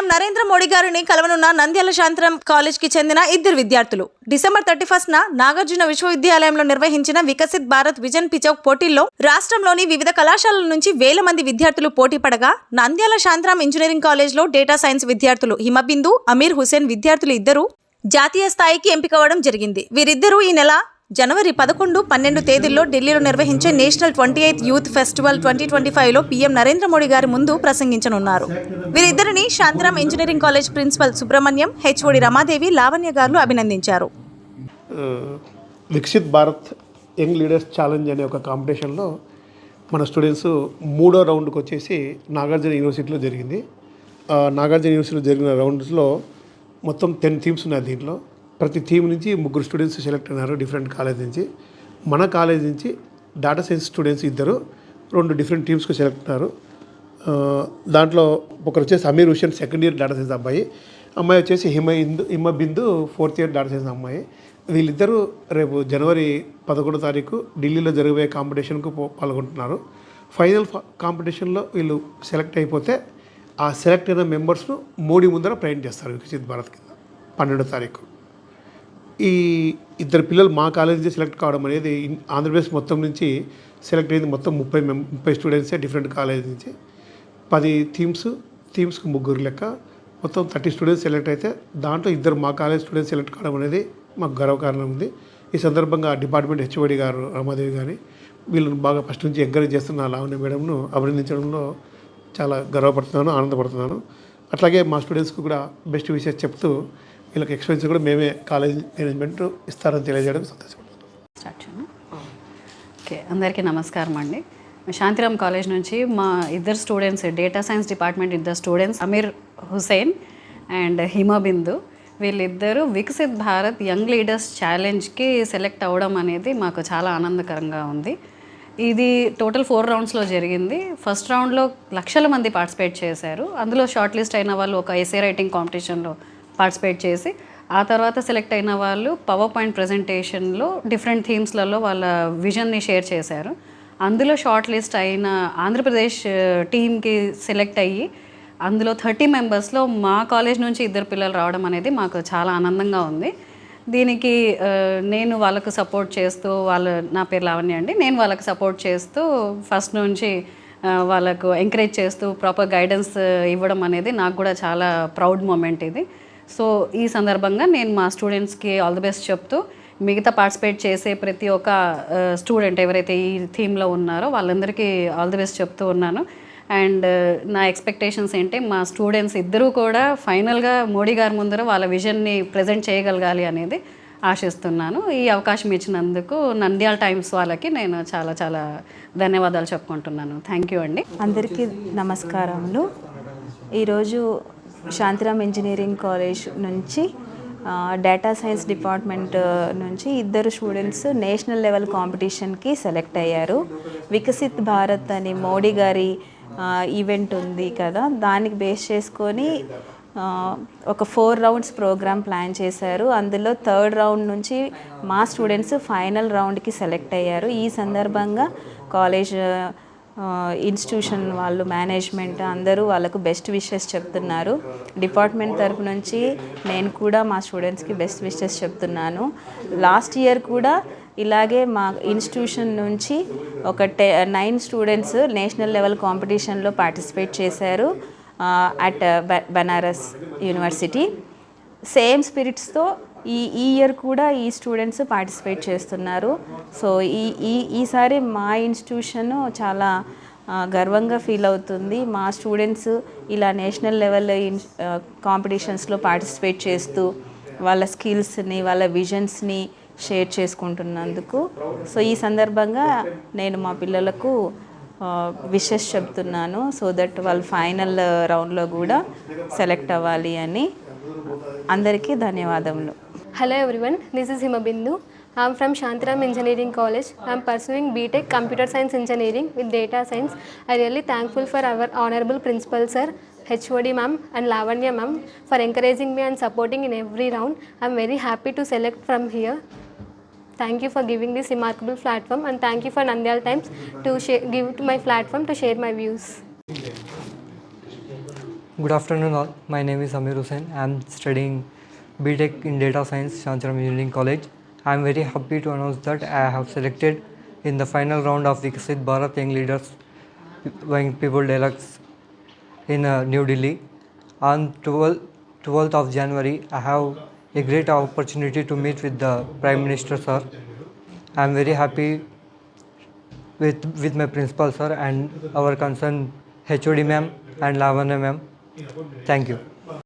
PM Narendra Modi గారిని కలవనున్న నంద్యాల శాంతరం కాలేజ్కి చెందిన ఇద్దరు విద్యార్థులు. డిసెంబర్ థర్టీ ఫస్ట్ నాగార్జున విశ్వవిద్యాలయంలో నిర్వహించిన వికసిత్ భారత్ విజన్ పిచౌక్ పోటీల్లో రాష్ట్రంలోని వివిధ కళాశాలల నుంచి వేల మంది విద్యార్థులు పోటీ పడగా నంద్యాల శాంతరాం ఇంజనీరింగ్ కాలేజ్లో డేటా సైన్స్ విద్యార్థులు హిమబిందు అమీర్ హుసేన్ విద్యార్థులు ఇద్దరు జాతీయ స్థాయికి ఎంపికవడం జరిగింది. వీరిద్దరూ ఈ నెల జనవరి పదకొండు పన్నెండు తేదీల్లో ఢిల్లీలో నిర్వహించే national twenty eighth youth festival twenty twenty ఫైవ్లో పీఎం నరేంద్ర మోడీ గారి ముందు ప్రసంగించనున్నారు. వీరిద్దరిని Shantiram engineering college principal Subrahmanyam HOD Ramadevi Lavanya గారు అభినందించారు. ఆ, Viksit Bharat young leaders challenge అనే ఒక కాంపిటీషన్లో మన స్టూడెంట్స్ మూడో రౌండ్కి వచ్చేసి నాగార్జున యూనివర్సిటీలో జరిగింది. నాగార్జున యూనివర్సిటీలో జరిగిన రౌండ్స్లో మొత్తం టెన్ థీమ్స్ ఉన్నాయి దీంట్లో. ప్రతి థీమ్ నుంచి ముగ్గురు స్టూడెంట్స్ సెలెక్ట్ అయినారు డిఫరెంట్ కాలేజ్ నుంచి. మన కాలేజ్ నుంచి డాటా సైన్స్ స్టూడెంట్స్ ఇద్దరు రెండు డిఫరెంట్ టీమ్స్కి సెలెక్ట్ అయినారు. దాంట్లో ఒకరు వచ్చేసి Amir Hussain second year data science అబ్బాయి అమ్మాయి వచ్చేసి Hima Indu Hima Bindu fourth year data science అమ్మాయి. వీళ్ళిద్దరూ రేపు జనవరి పదకొండో తారీఖు ఢిల్లీలో జరగబోయే కాంపిటీషన్కు పాల్గొంటున్నారు. ఫైనల్ ఫ- కాంపిటీషన్లో వీళ్ళు సెలెక్ట్ అయిపోతే ఆ సెలెక్ట్ అయిన మెంబర్స్ను మోడీ ముందర ప్రయాణం చేస్తారు వికసిత్ భారత్ కింద పన్నెండో తారీఖు. ఈ ఇద్దరు పిల్లలు మా కాలేజ్ నుంచి సెలెక్ట్ కావడం అనేది ఆంధ్రప్రదేశ్ మొత్తం నుంచి సెలెక్ట్ అయింది మొత్తం ముప్పై మెం ముప్పై స్టూడెంట్సే డిఫరెంట్ కాలేజ్ నుంచి. పది థీమ్స్ థీమ్స్కి ముగ్గురు లెక్క. మొత్తం థర్టీ స్టూడెంట్స్ సెలెక్ట్ అయితే దాంట్లో ఇద్దరు మా కాలేజ్ స్టూడెంట్స్ సెలెక్ట్ కావడం అనేది మాకు గర్వకారణం ఉంది. ఈ సందర్భంగా డిపార్ట్మెంట్ హెచ్ఓడి గారు రమాదేవి గారి వీళ్ళని బాగా ఫస్ట్ నుంచి ఎంకరేజ్ చేస్తున్న లావణ్య మేడంను అభినందించడంలో చాలా గర్వపడుతున్నాను ఆనందపడుతున్నాను. అట్లాగే మా స్టూడెంట్స్కి కూడా బెస్ట్ విషయాలు చెప్తూ వీళ్ళకి ఎక్స్పెన్స్ కూడా మేమే కాలేజ్ మేనేజ్మెంట్ ఇస్తారని తెలియజేయడం సంతోషపడుతున్నాను ఓకే అందరికీ నమస్కారం అండి. శాంతిరామ్ కాలేజ్ నుంచి మా ఇద్దరు స్టూడెంట్స్ డేటా సైన్స్ డిపార్ట్మెంట్ ఇద్దరు స్టూడెంట్స్ అమీర్ హుసేన్ అండ్ హిమబిందు వీళ్ళిద్దరూ వికసిత్ భారత్ యంగ్ లీడర్స్ ఛాలెంజ్కి సెలెక్ట్ అవ్వడం అనేది మాకు చాలా ఆనందకరంగా ఉంది. ఇది టోటల్ ఫోర్ రౌండ్స్లో జరిగింది. ఫస్ట్ రౌండ్లో లక్షల మంది పార్టిసిపేట్ చేశారు. అందులో షార్ట్ లిస్ట్ అయిన వాళ్ళు ఒక ఎస్ఏ రైటింగ్ కాంపిటీషన్లో పార్టిసిపేట్ చేసి ఆ తర్వాత సెలెక్ట్ అయిన వాళ్ళు పవర్ పాయింట్ ప్రజెంటేషన్లో డిఫరెంట్ థీమ్స్లలో వాళ్ళ విజన్ని షేర్ చేశారు. అందులో షార్ట్ లిస్ట్ అయిన ఆంధ్రప్రదేశ్ టీమ్కి సెలెక్ట్ అయ్యి అందులో థర్టీ మెంబర్స్లో మా కాలేజ్ నుంచి ఇద్దరు పిల్లలు రావడం అనేది మాకు చాలా ఆనందంగా ఉంది. దీనికి uh, నేను వాళ్ళకు సపోర్ట్ చేస్తూ వాళ్ళు నా పేరు లావణ్య అండి నేను వాళ్ళకి సపోర్ట్ చేస్తూ ఫస్ట్ నుంచి uh, వాళ్ళకు ఎంకరేజ్ చేస్తూ ప్రాపర్ గైడెన్స్ uh, ఇవ్వడం అనేది నాకు కూడా చాలా ప్రౌడ్ మూమెంట్ ఇది. సో ఈ సందర్భంగా నేను మా స్టూడెంట్స్కి ఆల్ ది బెస్ట్ చెప్తూ మిగతా పార్టిసిపేట్ చేసే ప్రతి ఒక్క స్టూడెంట్ ఎవరైతే ఈ థీమ్లో ఉన్నారో వాళ్ళందరికీ ఆల్ ది బెస్ట్ చెప్తూ ఉన్నాను. అండ్ నా ఎక్స్పెక్టేషన్స్ ఏంటి? మా స్టూడెంట్స్ ఇద్దరూ కూడా ఫైనల్గా మోడీ గారి ముందర వాళ్ళ విజన్ని ప్రజెంట్ చేయగలగాలి అనేది ఆశిస్తున్నాను. ఈ అవకాశం ఇచ్చినందుకు నంద్యాల టైమ్స్ వాళ్ళకి నేను చాలా చాలా ధన్యవాదాలు చెప్పుకుంటున్నాను. థ్యాంక్ యూ అండి. అందరికీ నమస్కారములు. ఈరోజు శాంతిరామ్ ఇంజనీరింగ్ కాలేజ్ నుంచి డేటా సైన్స్ డిపార్ట్మెంట్ నుంచి ఇద్దరు స్టూడెంట్స్ నేషనల్ లెవెల్ కాంపిటీషన్కి సెలెక్ట్ అయ్యారు. వికసిత్ భారత్ అని మోడీ గారి ఈవెంట్ ఉంది కదా దానికి బేస్ చేసుకొని ఒక ఫోర్ రౌండ్స్ ప్రోగ్రామ్ ప్లాన్ చేశారు. అందులో థర్డ్ రౌండ్ నుంచి మా స్టూడెంట్స్ ఫైనల్ రౌండ్కి సెలెక్ట్ అయ్యారు. ఈ సందర్భంగా కాలేజ్ ఇన్స్టిట్యూషన్ వాళ్ళు మేనేజ్మెంట్ అందరూ వాళ్ళకు బెస్ట్ విషెస్ చెప్తున్నారు. డిపార్ట్మెంట్ తరపు నుంచి నేను కూడా మా స్టూడెంట్స్కి బెస్ట్ విషెస్ చెప్తున్నాను. లాస్ట్ ఇయర్ కూడా ఇలాగే మా ఇన్స్టిట్యూషన్ నుంచి ఒక టె నైన్ స్టూడెంట్స్ నేషనల్ లెవెల్ కాంపిటీషన్లో పార్టిసిపేట్ చేశారు అట్ బనారస్ యూనివర్సిటీ. సేమ్ స్పిరిట్స్తో ఈ ఈ ఇయర్ కూడా ఈ స్టూడెంట్స్ పార్టిసిపేట్ చేస్తున్నారు. సో ఈ ఈ ఈసారి మా ఇన్స్టిట్యూషన్ చాలా గర్వంగా ఫీల్ అవుతుంది. మా స్టూడెంట్స్ ఇలా నేషనల్ లెవెల్ ఇన్ కాంపిటీషన్స్లో పార్టిసిపేట్ చేస్తూ వాళ్ళ స్కిల్స్ని వాళ్ళ విజన్స్ని షేర్ చేసుకుంటున్నందుకు. సో ఈ సందర్భంగా నేను మా పిల్లలకు విషెస్ చెప్తున్నాను. సో దట్ వాళ్ళు ఫైనల్ రౌండ్లో కూడా సెలెక్ట్ అవ్వాలి అని. అందరికీ ధన్యవాదములు. Hello everyone, this is Himabindu. I am from Shantaram Engineering College. I am pursuing BTech Computer Science Engineering with Data Science. I really thankful for our Honorable Principal Sir, HOD ma'am and Lavanya ma'am for encouraging me and supporting in every round. I am very happy to select from here. Thank you for giving this remarkable platform and thank you for Nandyal Times to give to my platform to share my views. Good afternoon, all. My name is Amir Hussain. I am studying BTech in Data Science, Shantaram Engineering College. I am very happy to announce that I have selected in the final round of Viksit Bharat Young Leaders Young People Deluxe in uh, New Delhi. On 12th, 12th of January, I have a great opportunity to meet with the Prime Minister, sir. I am very happy with, with my principal, sir, and our concerned HOD ma'am and Lavanya ma'am. Thank you.